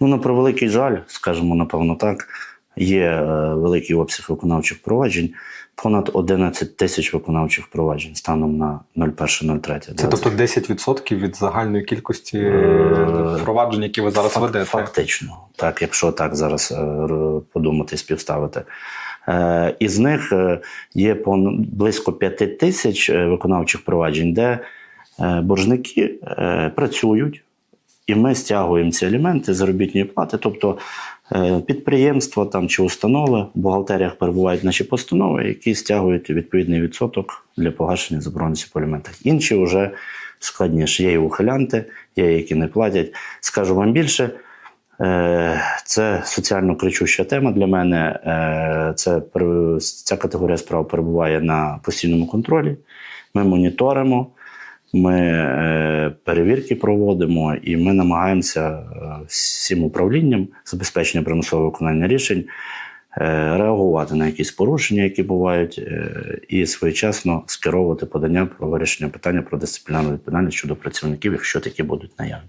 Ну, на превеликий жаль, скажімо, напевно, так. Є е, великий обсяг виконавчих проваджень, понад 11 тисяч виконавчих проваджень станом на 01.03. Це тобто 10% від загальної кількості Е, проваджень, які ви зараз Фак- ведете. Фактично, так, якщо так зараз е, подумати, співставити. Е, Із них є близько 5 тисяч виконавчих проваджень, де боржники працюють, і ми стягуємо ці елементи заробітної плати. Тобто е, підприємства там, чи установи в бухгалтеріях перебувають наші постанови, які стягують відповідний відсоток для погашення заборгованості по аліментах. Інші вже складніше. Є і ухилянти, є, які не платять. Скажу вам більше. Е, Це соціально кричуща тема для мене. Е, Це ця категорія справ перебуває на постійному контролі. Ми моніторимо, ми е, перевірки проводимо, і ми намагаємося е, всім управлінням забезпечення примусового виконання рішень е, реагувати на якісь порушення, які бувають, і своєчасно скеровувати подання про вирішення питання про дисциплінарну відповідальність щодо працівників, якщо такі будуть наявні.